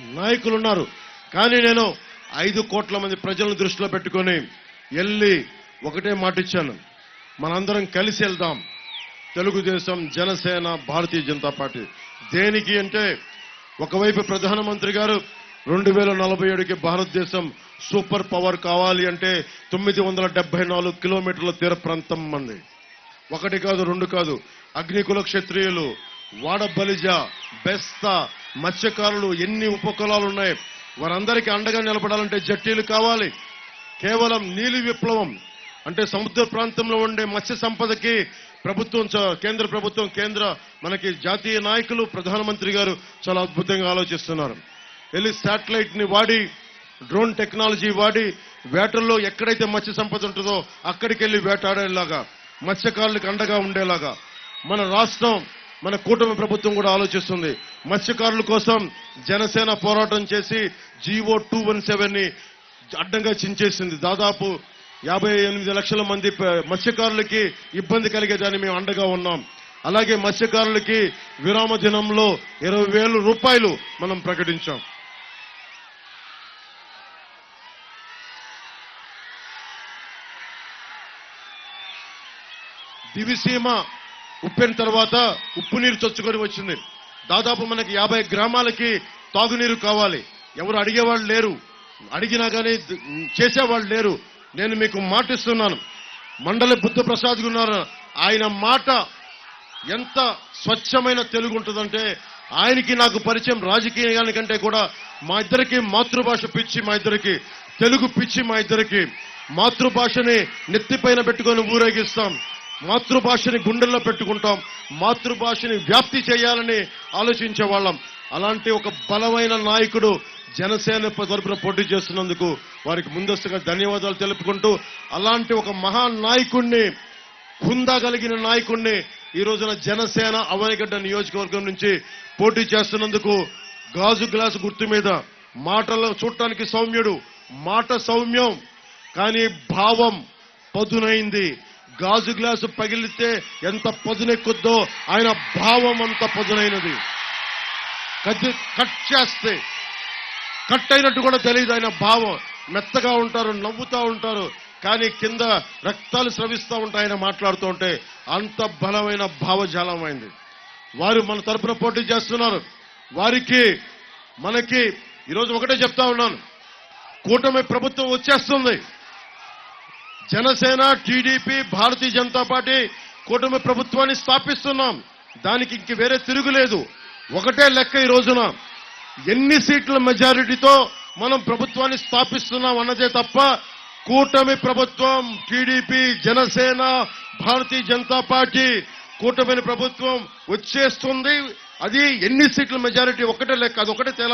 నాయకులు ఉన్నారు కానీ నేను ఐదు కోట్ల మంది ప్రజలను దృష్టిలో పెట్టుకొని వెళ్ళి ఒకటే మాట ఇచ్చాను. మనందరం కలిసి వెళ్దాం. తెలుగుదేశం జనసేన భారతీయ జనతా పార్టీ. దేనికి అంటే ఒకవైపు ప్రధానమంత్రి గారు రెండు వేల నలభై ఏడుకి భారతదేశం సూపర్ పవర్ కావాలి అంటే తొమ్మిది వందల డెబ్బై నాలుగు కిలోమీటర్ల తీర ప్రాంతం మంది ఒకటి కాదు రెండు కాదు. అగ్నికుల క్షత్రియులు వాడబలిజ బెస్త మత్స్యకారులు ఎన్ని ఉపకులాలు ఉన్నాయి వారందరికీ అండగా నిలబడాలంటే జట్టీలు కావాలి. కేవలం నీలి విప్లవం అంటే సముద్ర ప్రాంతంలో ఉండే మత్స్య సంపదకి ప్రభుత్వం చ- కేంద్ర ప్రభుత్వం కేంద్ర మనకి జాతీయ నాయకులు ప్రధానమంత్రి గారు చాలా అద్భుతంగా ఆలోచిస్తున్నారు. వెళ్ళి శాటిలైట్ని వాడి డ్రోన్ టెక్నాలజీ వాడి వేటల్లో ఎక్కడైతే మత్స్య సంపద ఉంటుందో అక్కడికి వెళ్ళి వేటాడేలాగా మత్స్యకారులకు అండగా ఉండేలాగా. మన రాష్ట్రం మన కూటమి ప్రభుత్వం కూడా ఆలోచిస్తుంది. మత్స్యకారుల కోసం జనసేన పోరాటం చేసి జీవో టూ వన్ సెవెన్ని అడ్డంగా చించేసింది. దాదాపు యాభై ఎనిమిది లక్షల మంది మత్స్యకారులకి ఇబ్బంది కలిగేదాన్ని మేము అండగా ఉన్నాం. అలాగే మత్స్యకారులకి విరామ దినంలో ఇరవై వేలు రూపాయలు మనం ప్రకటించాం. దివిసీమ ఉప్పిన తర్వాత ఉప్పు నీరు చొచ్చుకొని వచ్చింది. దాదాపు మనకి యాభై గ్రామాలకి తాగునీరు కావాలి. ఎవరు అడిగేవాళ్ళు లేరు. అడిగినా కానీ చేసేవాళ్ళు లేరు. నేను మీకు మాటిస్తున్నాను. మండలి బుద్ధ ప్రసాద్ ఉన్నారు ఆయన మాట ఎంత స్వచ్ఛమైన తెలుగు ఉంటుందంటే ఆయనకి నాకు పరిచయం రాజకీయానికంటే కూడా మా ఇద్దరికి మాతృభాష పిచ్చి మా ఇద్దరికి తెలుగు పిచ్చి మా ఇద్దరికి. మాతృభాషని నెత్తిపైన పెట్టుకొని ఊరేగిస్తాం. మాతృభాషని గుండెల్లో పెట్టుకుంటాం. మాతృభాషని వ్యాప్తి చేయాలని ఆలోచించే వాళ్ళం. అలాంటి ఒక బలమైన నాయకుడు జనసేన తరపున పోటీ చేస్తున్నందుకు వారికి ముందస్తుగా ధన్యవాదాలు తెలుపుకుంటూ అలాంటి ఒక మహాన్ నాయకుణ్ణి హుందా కలిగిన నాయకుణ్ణి ఈ రోజున జనసేన అవనిగడ్డ నియోజకవర్గం నుంచి పోటీ చేస్తున్నందుకు గాజు గ్లాసు గుర్తు మీద మాటలు చూడటానికి సౌమ్యుడు. మాట సౌమ్యం కానీ భావం పదునైంది. గాజు గ్లాసు పగిలితే ఎంత పదునెక్కుద్దో ఆయన భావం అంత పదునైనది. కత్తి కట్ చేస్తే కట్ అయినట్టు కూడా తెలియదు ఆయన భావం. మెత్తగా ఉంటారు నవ్వుతూ ఉంటారు కానీ కింద రక్తాలు స్రవిస్తూ ఉంటాయి ఆయన మాట్లాడుతూ ఉంటే అంత బలమైన భావజాలమైంది వారు మన తరపున పోటీ చేస్తున్నారు. వారికి మనకి ఈరోజు ఒకటే చెప్తా ఉన్నాను. కూటమి ప్రభుత్వం వచ్చేస్తుంది. జనసేన టీడీపీ భారతీయ జనతా పార్టీ కూటమి ప్రభుత్వాన్ని స్థాపిస్తున్నాం. దానికి ఇంక వేరే తిరుగులేదు ఒకటే లెక్క ఈ రోజున. ఎన్ని సీట్ల మెజారిటీతో మనం ప్రభుత్వాన్ని స్థాపిస్తున్నాం అన్నదే తప్ప కూటమి ప్రభుత్వం టీడీపీ జనసేన భారతీయ జనతా పార్టీ కూటమి ప్రభుత్వం వచ్చేస్తుంది. అది ఎన్ని సీట్ల మెజారిటీ? ఒకటే లెక్క అది ఒకటే తేలా